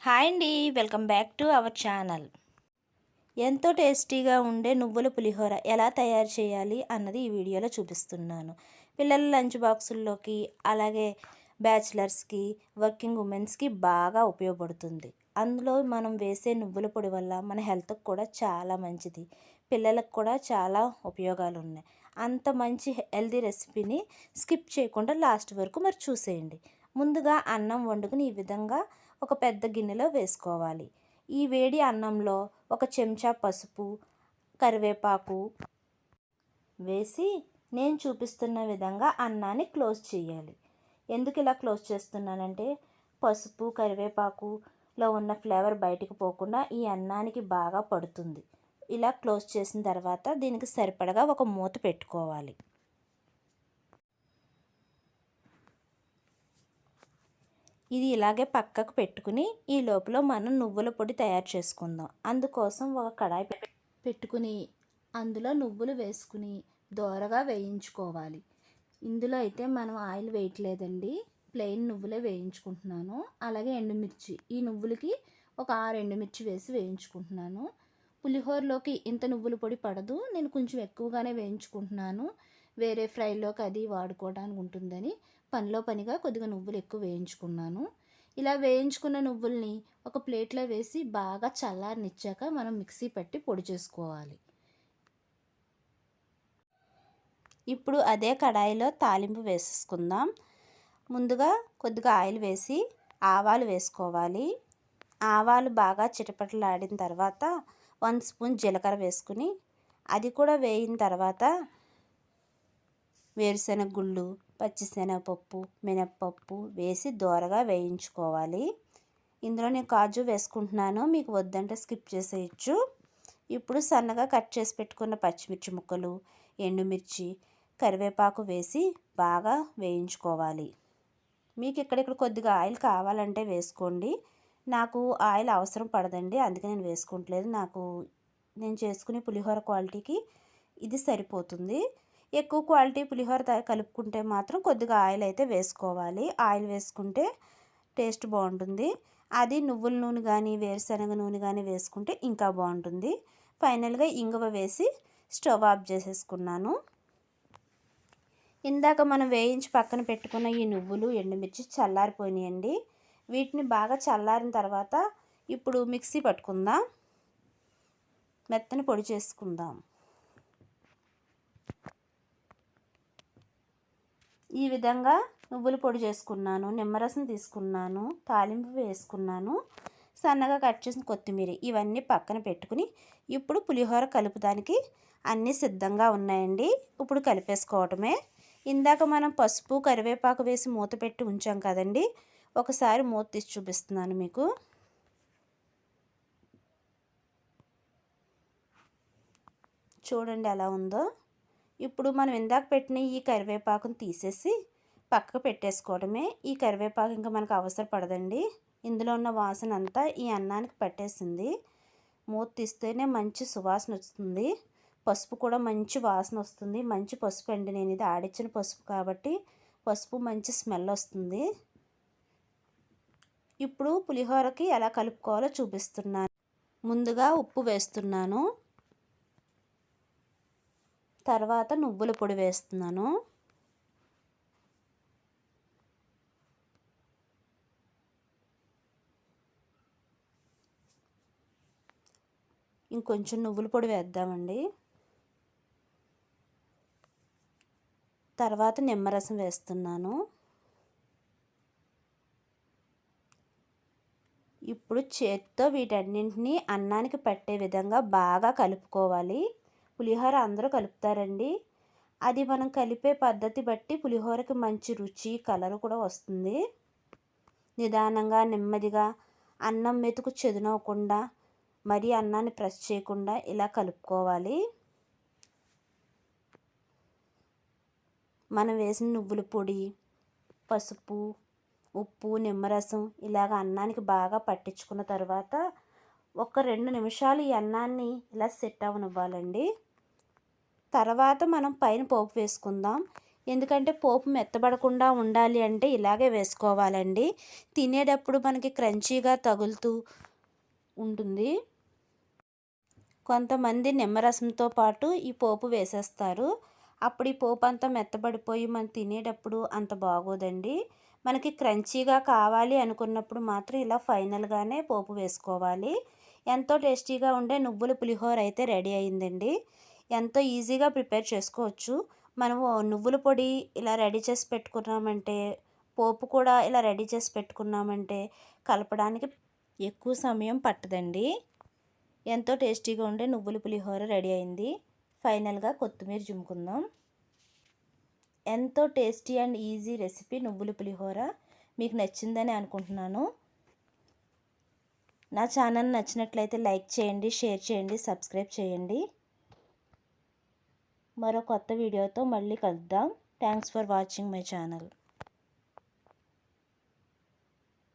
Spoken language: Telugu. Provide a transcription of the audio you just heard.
హాయ్ అండి welcome back to our channel. ఎంతో టేస్టీగా ఉండే నువ్వుల పులిహోర ఎలా తయారు చేయాలి అన్నది ఈ వీడియోలో చూపిస్తున్నాను. పిల్లల లంచ్ బాక్సుల్లోకి అలాగే బ్యాచిలర్స్కి వర్కింగ్ ఉమెన్స్కి బాగా ఉపయోగపడుతుంది. అందులో మనం వేసే నువ్వుల పొడి వల్ల మన హెల్త్కి కూడా చాలా మంచిది. పిల్లలకు కూడా చాలా ఉపయోగాలు ఉన్నాయి అంత మంచి హెల్దీ రెసిపీని స్కిప్ చేయకుండా లాస్ట్ వరకు మరి చూసేయండి. ముందుగా అన్నం వండుకుని ఈ విధంగా ఒక పెద్ద గిన్నెలో వేసుకోవాలి. ఈ వేడి అన్నంలో ఒక చెంచా పసుపు కరివేపాకు వేసి నేను చూపిస్తున్న విధంగా అన్నాన్ని క్లోజ్ చేయాలి. ఎందుకు ఇలా క్లోజ్ చేస్తున్నానంటే పసుపు కరివేపాకులో ఉన్న ఫ్లేవర్ బయటికి పోకుండా ఈ అన్నానికి బాగా పడుతుంది. ఇలా క్లోజ్ చేసిన తర్వాత దీనికి సరిపడగా ఒక మూత పెట్టుకోవాలి. ఇది ఇలాగే పక్కకు పెట్టుకుని ఈ లోపల మనం నువ్వుల పొడి తయారు చేసుకుందాం. అందుకోసం ఒక కడాయి పెట్టుకుని అందులో నువ్వులు వేసుకుని దోరగా వేయించుకోవాలి. ఇందులో అయితే మనం ఆయిల్ వేయట్లేదండి. ప్లెయిన్ నువ్వులే వేయించుకుంటున్నాను. అలాగే ఎండుమిర్చి. ఈ నువ్వులకి ఒక ఆరు ఎండుమిర్చి వేసి వేయించుకుంటున్నాను. పులిహోరలోకి ఇంత నువ్వుల పొడి పడదు. నేను కొంచెం ఎక్కువగానే వేయించుకుంటున్నాను. వేరే ఫ్రైలోకి అది వాడుకోవడానికి ఉంటుందని పనిలో పనిగా కొద్దిగా నువ్వులు ఎక్కువ వేయించుకున్నాను. ఇలా వేయించుకున్న నువ్వుల్ని ఒక ప్లేట్లో వేసి బాగా చల్లారనిచ్చాక మనం మిక్సీ పట్టి పొడి చేసుకోవాలి. ఇప్పుడు అదే కడాయిలో తాలింపు వేసేసుకుందాం. ముందుగా కొద్దిగా ఆయిల్ వేసి ఆవాలు వేసుకోవాలి. ఆవాలు బాగా చిటపటలాడిన తర్వాత వన్ స్పూన్ జీలకర్ర వేసుకుని అది కూడా వేయిన తర్వాత వేరుశెనగ గుళ్ళు పచ్చిశనగపప్పు మినప్పప్పు వేసి దోరగా వేయించుకోవాలి. ఇందులో నేను కాజు వేసుకుంటున్నాను. మీకు వద్దంటే స్కిప్ చేసేయచ్చు. ఇప్పుడు సన్నగా కట్ చేసి పెట్టుకున్న పచ్చిమిర్చి ముక్కలు ఎండుమిర్చి కరివేపాకు వేసి బాగా వేయించుకోవాలి. మీకు ఇక్కడిక్కడ కొద్దిగా ఆయిల్ కావాలంటే వేసుకోండి. నాకు ఆయిల్ అవసరం పడదండి. అందుకే నేను వేసుకుంటలేదు. నాకు నేను చేసుకునే పులిహోర క్వాలిటీకి ఇది సరిపోతుంది. ఎక్కువ క్వాలిటీ పులిహోర కలుపుకుంటే మాత్రం కొద్దిగా ఆయిల్ అయితే వేసుకోవాలి. ఆయిల్ వేసుకుంటే టేస్ట్ బాగుంటుంది. అది నువ్వుల నూనె కానీ వేరుశనగ నూనె కానీ వేసుకుంటే ఇంకా బాగుంటుంది. ఫైనల్గా ఇంగువ వేసి స్టవ్ ఆఫ్ చేసేసుకున్నాను. ఇందాక మనం వేయించి పక్కన పెట్టుకున్న ఈ నువ్వులు ఎండుమిర్చి చల్లారిపోయినాయండి. వీటిని బాగా చల్లారిన తర్వాత ఇప్పుడు మిక్సీ పట్టుకుందాం. మెత్తని పొడి చేసుకుందాం. ఈ విధంగా నువ్వుల పొడి చేసుకున్నాను నిమ్మరసం తీసుకున్నాను తాలింపు వేసుకున్నాను సన్నగా కట్ చేసిన కొత్తిమీర ఇవన్నీ పక్కన పెట్టుకుని ఇప్పుడు పులిహోర కలుపుదానికి అన్నీ సిద్ధంగా ఉన్నాయండి. ఇప్పుడు కలిపేసుకోవటమే. ఇందాక మనం పసుపు కరివేపాకు వేసి మూత పెట్టి ఉంచాం కదండి. ఒకసారి మూత తీసి చూపిస్తున్నాను మీకు. చూడండి ఎలా ఉందో. ఇప్పుడు మనం ఇందాక పెట్టిన ఈ కరివేపాకును తీసేసి పక్కకు పెట్టేసుకోవడమే. ఈ కరివేపాకు ఇంకా మనకు అవసరపడదండి ఇందులో ఉన్న వాసన అంతా ఈ అన్నానికి పట్టేసింది. మూత తీస్తేనే మంచి సువాసన వస్తుంది. పసుపు కూడా మంచి వాసన వస్తుంది. మంచి పసుపు అండి. నేను ఇది ఆడిచ్చిన పసుపు కాబట్టి పసుపు మంచి స్మెల్ వస్తుంది. ఇప్పుడు పులిహోరకి ఎలా కలుపుకోవాలో చూపిస్తున్నాను. ముందుగా ఉప్పు వేస్తున్నాను. తర్వాత నువ్వుల పొడి వేస్తున్నాను. ఇంకొంచెం నువ్వుల పొడి వేద్దామండి. తర్వాత నిమ్మరసం వేస్తున్నాను. ఇప్పుడు చేత్తో వీటన్నింటినీ అన్నానికి పట్టే విధంగా బాగా కలుపుకోవాలి. పులిహోర అందరూ కలుపుతారండి. అది మనం కలిపే పద్ధతి బట్టి పులిహోరకి మంచి రుచి కలర్ కూడా వస్తుంది. నిదానంగా నెమ్మదిగా అన్నం మెతుకు చెదునవ్వకుండా మరీ అన్నాన్ని ప్రెస్ చేయకుండా ఇలా కలుపుకోవాలి. మనం వేసిన నువ్వుల పొడి పసుపు ఉప్పు నిమ్మరసం ఇలాగ అన్నానికి బాగా పట్టించుకున్న తర్వాత ఒక రెండు నిమిషాలు ఈ అన్నాన్ని ఇలా సెట్ అవనివ్వాలండి తర్వాత మనం పైన పోపు వేసుకుందాం. ఎందుకంటే పోపు మెత్తబడకుండా ఉండాలి అంటే ఇలాగే వేసుకోవాలండి. తినేటప్పుడు మనకి క్రంచీగా తగులుతూ ఉంటుంది. కొంతమంది నిమ్మరసంతో పాటు ఈ పోపు వేసేస్తారు. అప్పుడు ఈ పోపు అంతా మెత్తబడిపోయి మనం తినేటప్పుడు అంత బాగోదండి. మనకి క్రంచీగా కావాలి అనుకున్నప్పుడు మాత్రం ఇలా ఫైనల్గానే పోపు వేసుకోవాలి. ఎంతో టేస్టీగా ఉండే నువ్వుల పులిహోర అయితే రెడీ అయిందండి. ఎంతో ఈజీగా ప్రిపేర్ చేసుకోవచ్చు. మనము నువ్వుల పొడి ఇలా రెడీ చేసి పెట్టుకున్నామంటే పోపు కూడా ఇలా రెడీ చేసి పెట్టుకున్నామంటే కలపడానికి ఎక్కువ సమయం పట్టదండి. ఎంతో టేస్టీగా ఉండే నువ్వుల పులిహోర రెడీ అయింది. ఫైనల్గా కొత్తిమీర జుమ్ముకుందాం ఎంతో టేస్టీ అండ్ ఈజీ రెసిపీ నువ్వుల పులిహోర. మీకు నచ్చిందని అనుకుంటున్నాను. నా ఛానల్ నచ్చినట్లయితే లైక్ చేయండి షేర్ చేయండి సబ్స్క్రైబ్ చేయండి. మరో కొత్త వీడియోతో మళ్ళీ కలుద్దాం. Thanks for watching my channel